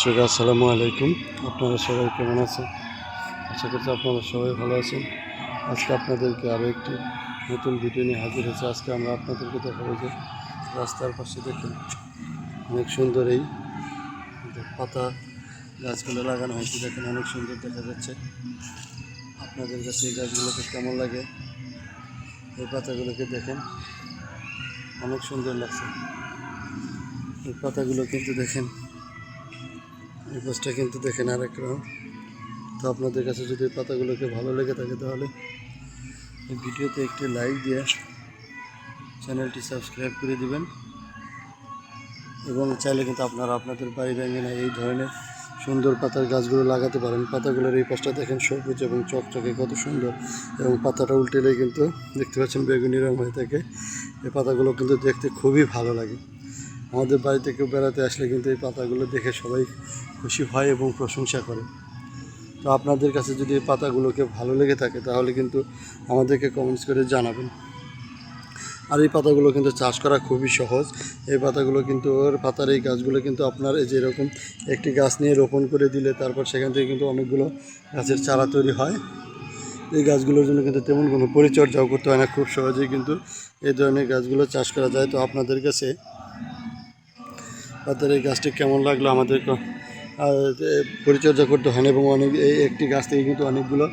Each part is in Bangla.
দর্শক, আসসালামু আলাইকুম। আপনারা সবাই কেমন আছেন? আশা করছি আপনারা সবাই ভালো আছেন। আজকে আপনাদেরকে আরও একটি নতুন ভিডিও নিয়ে হাজির হয়েছে। আজকে আমরা আপনাদেরকে দেখাবো যে রাস্তার পাশে দেখুন, অনেক সুন্দর এই পাতা গাছগুলো লাগানো হয়েছে। দেখেন, অনেক সুন্দর দেখা যাচ্ছে। আপনাদের কাছে এই গাছগুলোকে কেমন লাগে? এই পাতাগুলোকে দেখেন, অনেক সুন্দর লাগছে। এই পাতাগুলো কিন্তু দেখেন এই গাছটা কিন্তু দেখেন আরেক রকম। তো আপনাদের কাছে যদি এই পাতাগুলোকে ভালো লেগে থাকে তাহলে এই ভিডিওতে একটি লাইক দিয়ে চ্যানেলটি সাবস্ক্রাইব করে দিবেন। এবং চাইলে কিন্তু আপনারা আপনাদের বাড়ির আঙ্গিনায় এই ধরনের সুন্দর পাতার গাছগুলো লাগাতে পারেন। পাতাগুলোর এই পাশটা দেখেন সবুজ এবং চকচকে কত সুন্দর। এবং পাতাটা উল্টেলেই কিন্তু দেখতে পাচ্ছেন বেগুনি রং হয়ে থাকে। এই পাতাগুলো কিন্তু দেখতে খুবই ভালো লাগে। আমাদের বাড়িতে কেউ বেড়াতে আসলে কিন্তু এই পাতাগুলো দেখে সবাই খুশি হয় এবং প্রশংসা করে। তো আপনাদের কাছে যদি এই পাতাগুলোকে ভালো লেগে থাকে, তাহলে কিন্তু আমাদেরকে কমেন্টস করে জানাবেন। আর এই পাতাগুলো কিন্তু চাষ করা খুবই সহজ। এই পাতাগুলো কিন্তু ওর পাতার এই গাছগুলো কিন্তু আপনার এই যে এরকম একটি গাছ নিয়ে রোপণ করে দিলে তারপর সেখান থেকে কিন্তু অনেকগুলো গাছের চারা তৈরি হয়। এই গাছগুলোর জন্য কিন্তু তেমন কোনো পরিচর্যাও করতে হয় না। খুব সহজেই কিন্তু এই ধরনের গাছগুলো চাষ করা যায়। তো আপনাদের কাছে তাদের এই গাছটি কেমন লাগল? আমাদের পরিচর্যা করতে হয় এবং অনেক, এই একটি গাছ থেকে কিন্তু অনেকগুলো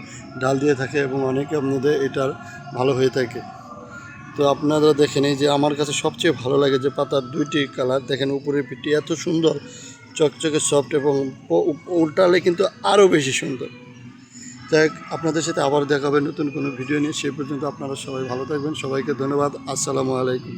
ডাল দিয়ে থাকে এবং অনেকে আপনাদের এটার ভালো হয়ে থাকে। তো আপনারা দেখেন এই যে আমার কাছে সবচেয়ে ভালো লাগে যে পাতার দুইটি কালার। দেখেন উপরের পিঠটি এত সুন্দর, চকচকে সফট এবং উল্টালে কিন্তু আরও বেশি সুন্দর। যাই আপনাদের সাথে আবার দেখাবে নতুন কোনো ভিডিও নিয়ে। সে পর্যন্ত আপনারা সবাই ভালো থাকবেন। সবাইকে ধন্যবাদ। আসসালামু আলাইকুম।